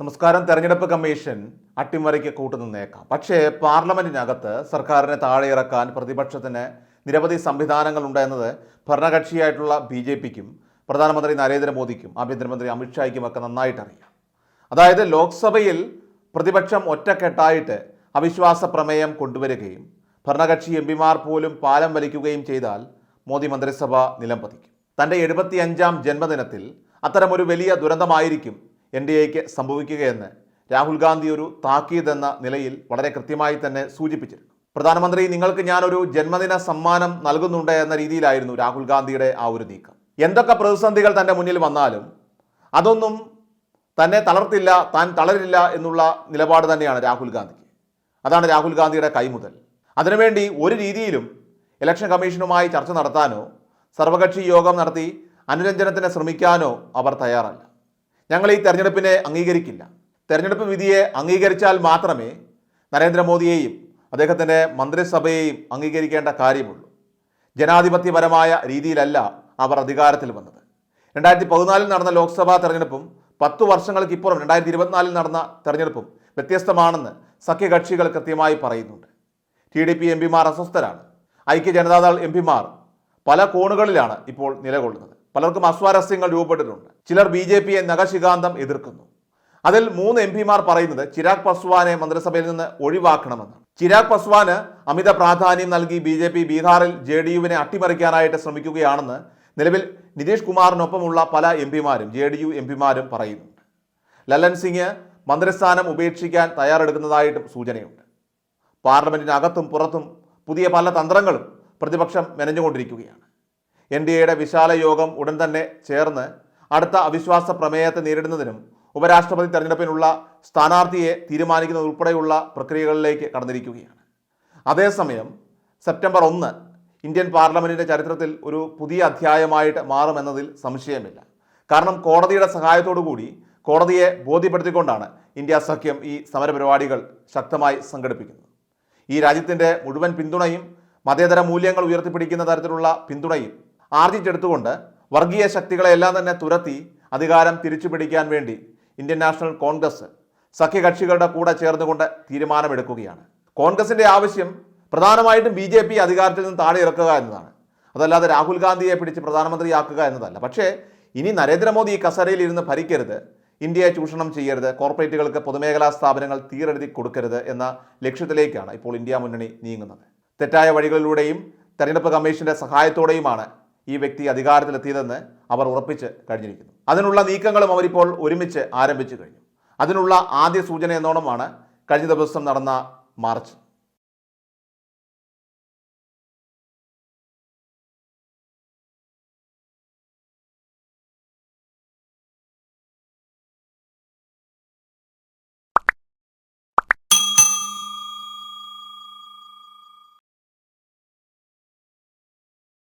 നമസ്കാരം. തെരഞ്ഞെടുപ്പ് കമ്മീഷൻ അട്ടിമറിക്ക് കൂട്ടുനിന്നേക്കാം പക്ഷേ പാർലമെന്റിനകത്ത് സർക്കാരിനെ താഴെ ഇറക്കാൻ പ്രതിപക്ഷത്തിന് നിരവധി സംവിധാനങ്ങളുണ്ട് എന്നത് ഭരണകക്ഷിയായിട്ടുള്ള ബി ജെ പിക്കും പ്രധാനമന്ത്രി നരേന്ദ്രമോദിക്കും ആഭ്യന്തരമന്ത്രി അമിത്ഷായ്ക്കും ഒക്കെ നന്നായിട്ട് അറിയാം അതായത് ലോക്സഭയിൽ പ്രതിപക്ഷം ഒറ്റക്കെട്ടായിട്ട് അവിശ്വാസ പ്രമേയം കൊണ്ടുവരികയും ഭരണകക്ഷി എം പിമാർ പോലും പാലം വലിക്കുകയും ചെയ്താൽ മോദി മന്ത്രിസഭ നിലം പതിക്കും. തന്റെ എഴുപത്തിയഞ്ചാം ജന്മദിനത്തിൽ അത്തരമൊരു വലിയ ദുരന്തമായിരിക്കും എൻ ഡി എക്ക് സംഭവിക്കുകയെന്ന് രാഹുൽ ഗാന്ധി ഒരു താക്കീത് എന്ന നിലയിൽ വളരെ കൃത്യമായി തന്നെ സൂചിപ്പിച്ചിരുന്നു. പ്രധാനമന്ത്രി നിങ്ങൾക്ക് ഞാനൊരു ജന്മദിന സമ്മാനം നൽകുന്നുണ്ട് എന്ന രീതിയിലായിരുന്നു രാഹുൽ ഗാന്ധിയുടെ ആ ഒരു നീക്കം. എന്തൊക്കെ പ്രതിസന്ധികൾ തന്റെ മുന്നിൽ വന്നാലും അതൊന്നും തന്നെ തളർത്തില്ല താൻ തളരില്ല എന്നുള്ള നിലപാട് തന്നെയാണ് രാഹുൽ ഗാന്ധിക്ക്. അതാണ് രാഹുൽ ഗാന്ധിയുടെ കൈമുതൽ. അതിനുവേണ്ടി ഒരു രീതിയിലും ഇലക്ഷൻ കമ്മീഷനുമായി ചർച്ച നടത്താനോ സർവകക്ഷി യോഗം നടത്തി അനുരഞ്ജനത്തിന് ശ്രമിക്കാനോ അവർ തയ്യാറല്ല. ഞങ്ങൾ ഈ തെരഞ്ഞെടുപ്പിനെ അംഗീകരിക്കില്ല. തെരഞ്ഞെടുപ്പ് വിധിയെ അംഗീകരിച്ചാൽ മാത്രമേ നരേന്ദ്രമോദിയെയും അദ്ദേഹത്തിന്റെ മന്ത്രിസഭയെയും അംഗീകരിക്കേണ്ട കാര്യമുള്ളൂ. ജനാധിപത്യപരമായ രീതിയിലല്ല അവർ അധികാരത്തിൽ വന്നത്. രണ്ടായിരത്തി പതിനാലിൽ നടന്ന ലോക്സഭാ തെരഞ്ഞെടുപ്പും പത്ത് വർഷങ്ങൾക്കിപ്പുറം രണ്ടായിരത്തി ഇരുപത്തിനാലിൽ നടന്ന തെരഞ്ഞെടുപ്പും വ്യത്യസ്തമാണെന്ന് സഖ്യകക്ഷികൾ കൃത്യമായി പറയുന്നുണ്ട്. ടി ഡി പി എം പിമാർ അസ്വസ്ഥരാണ്. ഐക്യ ജനതാദൾ എം പിമാർ പല കോണുകളിലാണ് ഇപ്പോൾ നിലകൊള്ളുന്നത്. പലർക്കും അസ്വാരസ്യങ്ങൾ രൂപപ്പെട്ടിട്ടുണ്ട്. ചിലർ ബി ജെ പിയെ നഖശികാന്തം എതിർക്കുന്നു. അതിൽ മൂന്ന് എം പിമാർ പറയുന്നത് ചിരാഗ് പസ്വാനെ മന്ത്രിസഭയിൽ നിന്ന് ഒഴിവാക്കണമെന്ന് ചിരാഗ് പസ്വാന് അമിത പ്രാധാന്യം നൽകി ബി ജെ പി ബീഹാറിൽ ജെ ഡി യുവിനെ അട്ടിമറിക്കാനായിട്ട് ശ്രമിക്കുകയാണെന്ന് നിലവിൽ നിതീഷ് കുമാറിനൊപ്പമുള്ള പല എം പിമാരും ജെ ഡി യു എം പിമാരും പറയുന്നുണ്ട് ലല്ലൻ സിംഗ് മന്ത്രിസ്ഥാനം ഉപേക്ഷിക്കാൻ തയ്യാറെടുക്കുന്നതായിട്ടും സൂചനയുണ്ട്. പാർലമെന്റിനകത്തും പുറത്തും പുതിയ പല തന്ത്രങ്ങളും പ്രതിപക്ഷം മെനഞ്ഞുകൊണ്ടിരിക്കുകയാണ്. എൻ ഡി എയുടെ വിശാല യോഗം ഉടൻ തന്നെ ചേർന്ന് അടുത്ത അവിശ്വാസ പ്രമേയത്തെ നേരിടുന്നതിനും ഉപരാഷ്ട്രപതി തെരഞ്ഞെടുപ്പിനുള്ള സ്ഥാനാർത്ഥിയെ തീരുമാനിക്കുന്നത് ഉൾപ്പെടെയുള്ള പ്രക്രിയകളിലേക്ക് കടന്നിരിക്കുകയാണ്. അതേസമയം സെപ്റ്റംബർ ഒന്ന് ഇന്ത്യൻ പാർലമെന്റിന്റെ ചരിത്രത്തിൽ ഒരു പുതിയ അധ്യായമായിട്ട് മാറുമെന്നതിൽ സംശയമില്ല. കാരണം കോടതിയുടെ കൂടി കോടതിയെ ബോധ്യപ്പെടുത്തിക്കൊണ്ടാണ് ഇന്ത്യ സഖ്യം ഈ സമരപരിപാടികൾ ശക്തമായി സംഘടിപ്പിക്കുന്നത്. ഈ രാജ്യത്തിന്റെ മുഴുവൻ പിന്തുണയും മതേതര മൂല്യങ്ങൾ ഉയർത്തിപ്പിടിക്കുന്ന തരത്തിലുള്ള പിന്തുണയും ആർജിച്ചെടുത്തുകൊണ്ട് വർഗീയ ശക്തികളെല്ലാം തന്നെ തുരത്തി അധികാരം തിരിച്ചു പിടിക്കാൻ വേണ്ടി ഇന്ത്യൻ നാഷണൽ കോൺഗ്രസ് സഖ്യകക്ഷികളുടെ കൂടെ ചേർന്നുകൊണ്ട് തീരുമാനമെടുക്കുകയാണ്. കോൺഗ്രസിന്റെ ആവശ്യം പ്രധാനമായിട്ടും ബി ജെ പി അധികാരത്തിൽ നിന്ന് താഴെ ഇറക്കുക എന്നതാണ്. അതല്ലാതെ രാഹുൽ ഗാന്ധിയെ പിടിച്ച് പ്രധാനമന്ത്രിയാക്കുക എന്നതല്ല. പക്ഷേ ഇനി നരേന്ദ്രമോദി ഈ കസരയിൽ ഇരുന്ന് ഭരിക്കരുത് ഇന്ത്യയെ ചൂഷണം ചെയ്യരുത് കോർപ്പറേറ്റുകൾക്ക് പൊതുമേഖലാ സ്ഥാപനങ്ങൾ തീരെഴുതി കൊടുക്കരുത് എന്ന ലക്ഷ്യത്തിലേക്കാണ് ഇപ്പോൾ ഇന്ത്യ മുന്നണി നീങ്ങുന്നത്. തെറ്റായ വഴികളിലൂടെയും തെരഞ്ഞെടുപ്പ് കമ്മീഷന്റെ സഹായത്തോടെയുമാണ് ഈ വ്യക്തി അധികാരത്തിലെത്തിയതെന്ന് അവർ ഉറപ്പിച്ച് കഴിഞ്ഞിരിക്കുന്നു. അതിനുള്ള നീക്കങ്ങളും അവരിപ്പോൾ ഒരുമിച്ച് ആരംഭിച്ചു കഴിഞ്ഞു. അതിനുള്ള ആദ്യ സൂചന എന്നോണമാണ് കഴിഞ്ഞ ദിവസം നടന്ന മാർച്ച്.